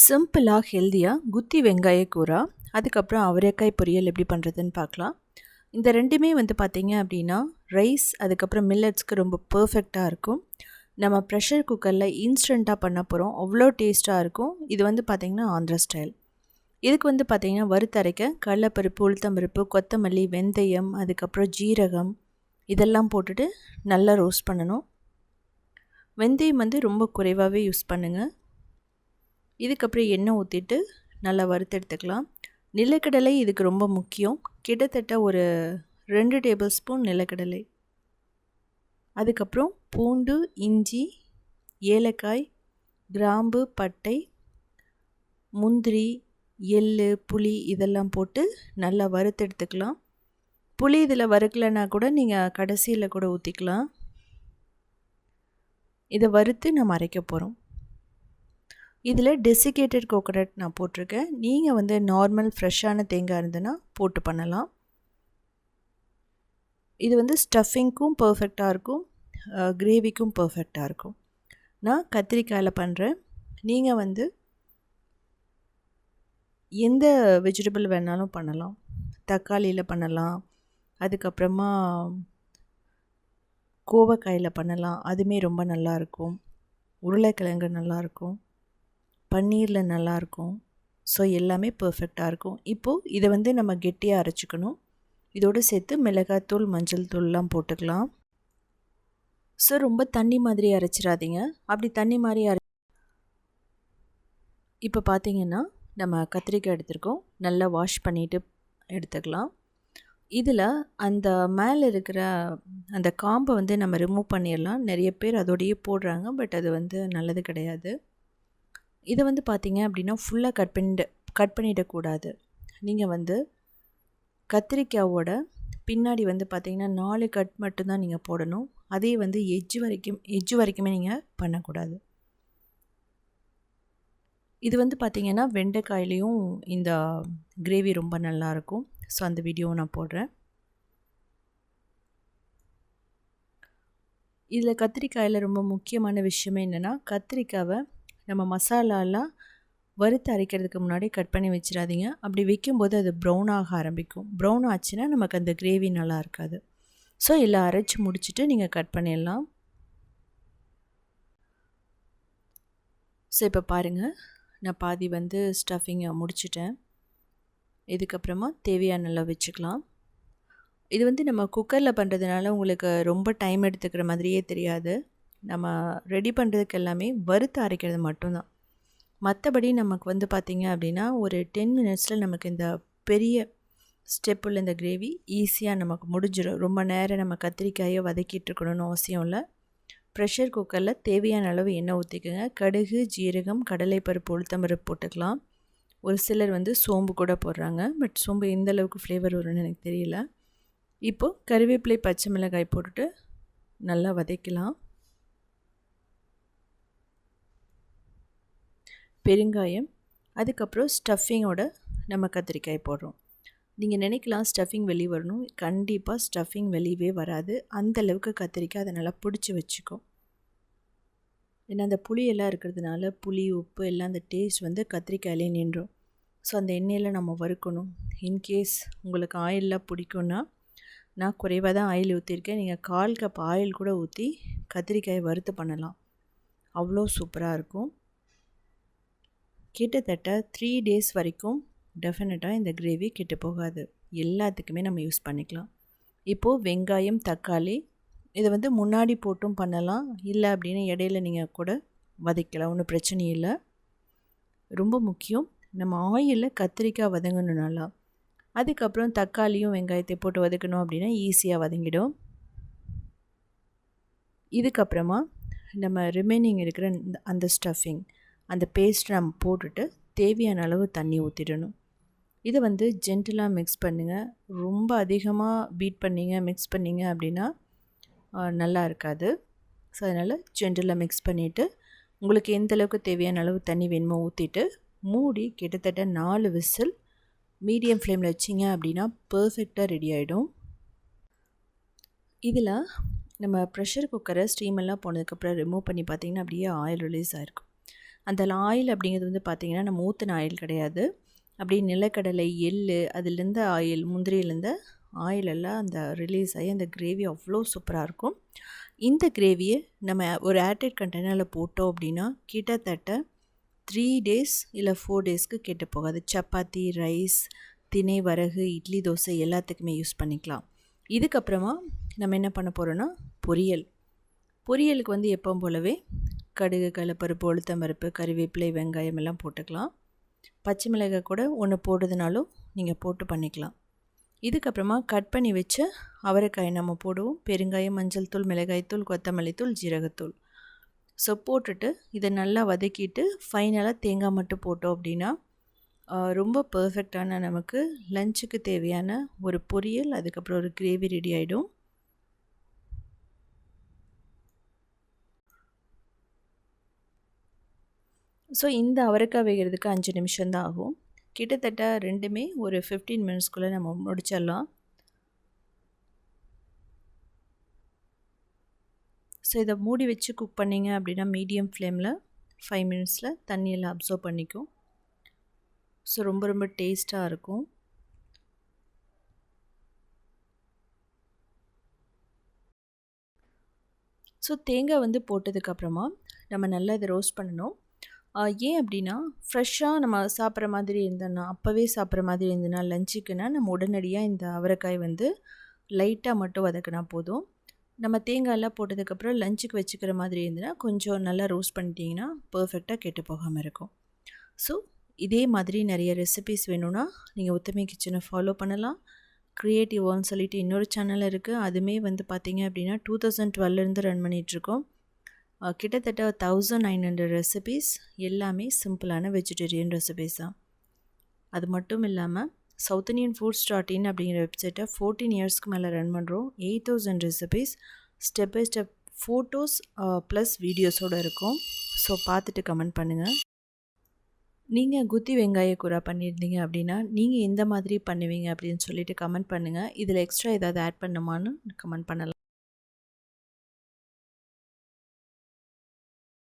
சிம்பிளாக ஹெல்த்தியாக குத்தி வெங்காய கூறா அதுக்கப்புறம் அவரைக்காய் பொரியல் எப்படி பண்ணுறதுன்னு பார்க்கலாம். இந்த ரெண்டுமே வந்து பார்த்திங்க அப்படின்னா ரைஸ் அதுக்கப்புறம் மில்லட்ஸ்க்கு ரொம்ப பர்ஃபெக்டாக இருக்கும். நம்ம ப்ரெஷர் குக்கரில் இன்ஸ்டண்ட்டாக பண்ண போகிறோம் அவ்வளோ டேஸ்ட்டாக இருக்கும். இது வந்து பார்த்திங்கன்னா ஆந்திரா ஸ்டைல் இதுக்கு வந்து பார்த்திங்கன்னா வறுத்தரைக்க கடலப்பருப்பு உளுத்தம்பருப்பு கொத்தமல்லி வெந்தயம் அதுக்கப்புறம் ஜீரகம் இதெல்லாம் போட்டுட்டு நல்லா ரோஸ்ட் பண்ணணும். வெந்தயம் வந்து ரொம்ப குறைவாகவே யூஸ் பண்ணுங்கள் இதுக்கப்புறம் எண்ணெய் ஊற்றிட்டு நல்லா வறுத்தெடுத்துக்கலாம். நிலக்கடலை இதுக்கு ரொம்ப முக்கியம். கிட்டத்தட்ட ஒரு ரெண்டு டேபிள் ஸ்பூன் நிலக்கடலை. அதுக்கப்புறம் பூண்டு இஞ்சி ஏலக்காய் கிராம்பு பட்டை முந்திரி எள் புளி இதெல்லாம் போட்டு நல்லா வறுத்தெடுத்துக்கலாம். புளி இதில் வறுக்கலைன்னா கூட நீங்கள் கடைசியில் கூட ஊற்றிக்கலாம். இதை வறுத்து நம்ம அரைக்க போகிறோம். இதில் டெசிகேட்டட் கோகோனட் நான் போட்டிருக்கேன். நீங்கள் வந்து நார்மல் ஃப்ரெஷ்ஷான தேங்காய் இருந்ததுன்னா போட்டு பண்ணலாம். இது வந்து ஸ்டஃபிங்க்கும் பர்ஃபெக்டாக இருக்கும். கிரேவிக்கும் பர்ஃபெக்டாக இருக்கும். நான் கத்திரிக்காயில் பண்ணுறேன் நீங்கள் வந்து எந்த வெஜிடபிள் வேணாலும் பண்ணலாம். தக்காளியில் பண்ணலாம். அதுக்கப்புறமா கோவக்காயில் பண்ணலாம். அதுவுமே ரொம்ப நல்லாயிருக்கும் உருளைக்கிழங்கு நல்லாயிருக்கும் பன்னீரில் நல்லாயிருக்கும் ஸோ எல்லாமே பர்ஃபெக்டாக இருக்கும். இப்போது இதை வந்து நம்ம கெட்டியாக அரைச்சிக்கணும். இதோடு சேர்த்து மிளகாத்தூள் மஞ்சள் தூள்லாம் போட்டுக்கலாம். ஸோ ரொம்ப தண்ணி மாதிரி அரைச்சிடாதீங்க. அப்படி தண்ணி மாதிரி அரை இப்போ பார்த்தீங்கன்னா நம்ம கத்திரிக்காய் எடுத்திருக்கோம். நல்லா வாஷ் பண்ணிவிட்டு எடுத்துக்கலாம். இதில் அந்த மேலே இருக்கிற அந்த காம்பை வந்து நம்ம ரிமூவ் பண்ணிடலாம். நிறைய பேர் அதோடையே போடுறாங்க பட் அது வந்து நல்லது கிடையாது. இதை வந்து பார்த்தீங்க அப்படின்னா ஃபுல்லாக கட் பண்ணிட்டு கட் பண்ணிடக்கூடாது நீங்கள் வந்து கத்திரிக்காவோட பின்னாடி வந்து பார்த்திங்கன்னா நாலு கட் மட்டும்தான் நீங்கள் போடணும். அதே வந்து எஜ்ஜு வரைக்கும் எஜ்ஜு வரைக்குமே நீங்கள் பண்ணக்கூடாது. இது வந்து பார்த்திங்கன்னா வெண்டைக்காயிலையும் இந்த கிரேவி ரொம்ப நல்லாயிருக்கும் ஸோ அந்த வீடியோவை நான் போடுறேன். இதில் கத்திரிக்காயில் ரொம்ப முக்கியமான விஷயமே என்னென்னா கத்திரிக்காவை நம்ம மசாலாலாம் வறுத்து அரைக்கிறதுக்கு முன்னாடி கட் பண்ணி வச்சிடாதீங்க. அப்படி வைக்கும்போது அது ப்ரௌன் ஆக ஆரம்பிக்கும். ப்ரௌன் ஆச்சுன்னா நமக்கு அந்த கிரேவி நல்லா இருக்காது. ஸோ எல்லாம் அரைச்சி முடிச்சுட்டு நீங்கள் கட் பண்ணிடலாம். ஸோ இப்போ பாருங்கள் நான் பாதி வந்து ஸ்டஃபிங்கை முடிச்சிட்டேன். இதுக்கப்புறமா தேவையான நல்லா வச்சுக்கலாம். இது வந்து நம்ம குக்கரில் பண்ணுறதுனால உங்களுக்கு ரொம்ப டைம் எடுத்துக்கிற மாதிரியே தெரியாது. நம்ம ரெடி பண்ணுறதுக்கு எல்லாமே வறுத்து அரைக்கிறது மட்டும்தான். மற்றபடி நமக்கு வந்து பார்த்திங்க அப்படின்னா ஒரு டென் மினிட்ஸில் நமக்கு இந்த பெரிய ஸ்டெப்பில் இந்த கிரேவி ஈஸியாக நமக்கு முடிஞ்சிடும் ரொம்ப நேரம் நம்ம கத்திரிக்காயை வதக்கிட்டு இருக்கணும்னு அவசியம் இல்லை. ப்ரெஷர் குக்கரில் தேவையான அளவு எண்ணெய் ஊற்றிக்கோங்க கடுகு ஜீரகம் கடலைப்பருப்பு உளுத்தம்பருப்பு போட்டுக்கலாம். ஒரு சிலர் வந்து சோம்பு கூட போடுறாங்க. பட் சோம்பு எந்த அளவுக்கு ஃப்ளேவர் வரும்னு எனக்கு தெரியல. இப்போது கருவேப்பிலை பச்சை மிளகாய் போட்டுட்டு நல்லா வதக்கலாம். பெருங்காயம் அதுக்கப்புறம் ஸ்டஃபிங்கோட நம்ம கத்திரிக்காய் போடுறோம். நீங்கள் நினைக்கலாம் ஸ்டஃபிங் வெளியே வரணும். கண்டிப்பாக ஸ்டஃபிங் வெளியவே வராது. அந்தளவுக்கு கத்திரிக்காய் அதை நல்லா பிடிச்சி வச்சுக்கும் ஏன்னா அந்த புளியெல்லாம் இருக்கிறதுனால புளி உப்பு எல்லாம் அந்த டேஸ்ட் வந்து கத்திரிக்காயிலே நின்றும். ஸோ அந்த எண்ணெயில் நம்ம வறுக்கணும். இன்கேஸ் உங்களுக்கு ஆயிலெலாம் பிடிக்கும்னா நான் குறைவாக தான் ஆயில் ஊற்றிருக்கேன் நீங்கள் கால் கப் ஆயில் கூட ஊற்றி கத்திரிக்காயை வறுத்து பண்ணலாம். அவ்வளோ சூப்பராக இருக்கும். கிட்டத்தட்ட த்ரீ டேஸ் வரைக்கும் டெஃபினட்டாக இந்த கிரேவி கெட்டு போகாது. எல்லாத்துக்குமே நம்ம யூஸ் பண்ணிக்கலாம். இப்போது வெங்காயம் தக்காளி இதை வந்து முன்னாடி போட்டும் பண்ணலாம். இல்லை அப்படின்னு இடையில நீங்கள் கூட வதக்கலாம். ஒன்றும் பிரச்சனை இல்லை. ரொம்ப முக்கியம் நம்ம ஆயிலில் கத்திரிக்காய் வதங்கணும் நல்லா அதுக்கப்புறம் தக்காளியும் வெங்காயத்தை போட்டு வதக்கணும் அப்படின்னா ஈஸியாக வதங்கிடும். இதுக்கப்புறமா நம்ம ரிமைனிங் இருக்கிற அந்த ஸ்டஃபிங் அந்த பேஸ்ட் நம்ம போட்டுட்டு தேவையான அளவு தண்ணி ஊற்றிடணும் இதை வந்து ஜென்டிலாக மிக்ஸ் பண்ணுங்கள் ரொம்ப அதிகமாக பீட் பண்ணிங்க மிக்ஸ் பண்ணிங்க அப்படின்னா நல்லா இருக்காது. ஸோ அதனால் ஜென்டிலாக மிக்ஸ் பண்ணிவிட்டு உங்களுக்கு எந்த அளவுக்கு தேவையான அளவு தண்ணி வேணுமோ ஊற்றிட்டு மூடி கிட்டத்தட்ட நாலு விசில் மீடியம் ஃப்ளேமில் வச்சிங்க அப்படின்னா பர்ஃபெக்டாக ரெடி ஆகிடும் இதில் நம்ம ப்ரெஷர் குக்கரை ஸ்டீமெல்லாம் போனதுக்கப்புறம் ரிமூவ் பண்ணி பார்த்திங்கன்னா அப்படியே ஆயில் ரிலீஸ் ஆகிருக்கும் அந்த ஆயில் அப்படிங்கிறது வந்து பார்த்திங்கன்னா நம்ம ஊற்றின ஆயில் கிடையாது. அப்படியே நிலக்கடலை எள் அதுலேருந்து ஆயில் முந்திரியிலேருந்து ஆயில் எல்லாம் அந்த ரிலீஸ் ஆகி அந்த கிரேவி அவ்வளோ சூப்பராக இருக்கும். இந்த கிரேவியை நம்ம ஒரு ஏர்டைட் கண்டெய்னரில் போட்டோம் அப்படின்னா கிட்டத்தட்ட த்ரீ டேஸ் இல்லை ஃபோர் டேஸ்க்கு கெட்டு போகாது சப்பாத்தி ரைஸ் தினை வரகு இட்லி தோசை எல்லாத்துக்குமே யூஸ் பண்ணிக்கலாம். இதுக்கப்புறமா நம்ம என்ன பண்ண போகிறோன்னா பொரியல். பொரியலுக்கு வந்து எப்பவும் போலவே கடுகு கடலப்பருப்பு உளுத்தம்பருப்பு கறிவேப்பிலை வெங்காயம் எல்லாம் போட்டுக்கலாம். பச்சை மிளகாய் கூட ஒன்று போடுறதுனாலும் நீங்கள் போட்டு பண்ணிக்கலாம். இதுக்கப்புறமா கட் பண்ணி வச்ச அவரைக்காய் நம்ம போடுவோம். பெருங்காயம் மஞ்சள் தூள் மிளகாய்த்தூள் கொத்தமல்லி தூள் ஜீரகத்தூள் ஸோ போட்டுட்டு இதை நல்லா வதக்கிட்டு ஃபைனலாக தேங்காய் மட்டும் போட்டோம் அப்படின்னா ரொம்ப பர்ஃபெக்டான நமக்கு லஞ்சுக்கு தேவையான ஒரு பொரியல் அதுக்கப்புறம் ஒரு கிரேவி ரெடி ஆகிடும் ஸோ இந்த அவரைக்காய் வேகிறதுக்கு அஞ்சு நிமிஷம் தான் ஆகும். கிட்டத்தட்ட ரெண்டுமே ஒரு ஃபிஃப்டீன் மினிட்ஸ்க்குள்ளே நம்ம முடிச்சிடலாம். ஸோ இதை மூடி வச்சு குக் பண்ணிங்க அப்படின்னா மீடியம் ஃப்ளேமில் ஃபைவ் மினிட்ஸில் தண்ணியெல்லாம் அப்சர்வ் பண்ணிக்கும். ஸோ ரொம்ப ரொம்ப டேஸ்ட்டாக இருக்கும். ஸோ தேங்காய் வந்து போட்டதுக்கப்புறமா நம்ம நல்லா இதை ரோஸ்ட் பண்ணணும். ஏன் அப்படின்னா ஃப்ரெஷ்ஷாக நம்ம சாப்பிட்ற மாதிரி இருந்தோன்னா அப்போவே சாப்பிட்ற மாதிரி இருந்ததுன்னா லஞ்சுக்குன்னா நம்ம உடனடியாக இந்த அவரைக்காய் வந்து லைட்டாக மட்டும் வதக்கினா போதும். நம்ம தேங்காயெல்லாம் போட்டதுக்கப்புறம் லஞ்சுக்கு வச்சுக்கிற மாதிரி இருந்ததுன்னா கொஞ்சம் நல்லா ரோஸ்ட் பண்ணிட்டீங்கன்னா பர்ஃபெக்டாக கெட்டு போகாமல் இருக்கும். ஸோ இதே மாதிரி நிறைய ரெசிபிஸ் வேணும்னா நீங்கள் உத்தமை கிச்சனை ஃபாலோ பண்ணலாம். க்ரியேட்டிவ்னு சொல்லிட்டு இன்னொரு சேனல் இருக்குது அதுவுமே வந்து பார்த்திங்க அப்படின்னா டூ தௌசண்ட் டுவெல்லேருந்து ரன் பண்ணிகிட்ருக்கோம் கிட்டத்தட்ட தௌசண்ட் நைன் ஹண்ட்ரட் ரெசிபீஸ் எல்லாமே சிம்பிளான வெஜிடேரியன் ரெசிபீஸ் தான். அது மட்டும் இல்லாமல் south Indian foods dot in அப்படிங்கிற வெப்சைட்டை ஃபோர்டீன் இயர்ஸ்க்கு மேலே ரன் பண்ணுறோம் eight thousand recipes step by step photos plus வீடியோஸோடு இருக்கும். ஸோ பார்த்துட்டு கமெண்ட் பண்ணுங்கள் நீங்கள் குத்தி வெங்காய கூரா பண்ணியிருந்தீங்க அப்படின்னா நீங்கள் எந்த மாதிரி பண்ணுவீங்க அப்படின்னு சொல்லிட்டு கமெண்ட் பண்ணுங்கள் இதில் எக்ஸ்ட்ரா ஏதாவது ஆட் பண்ணுமான்னு கமெண்ட் பண்ணலாம்.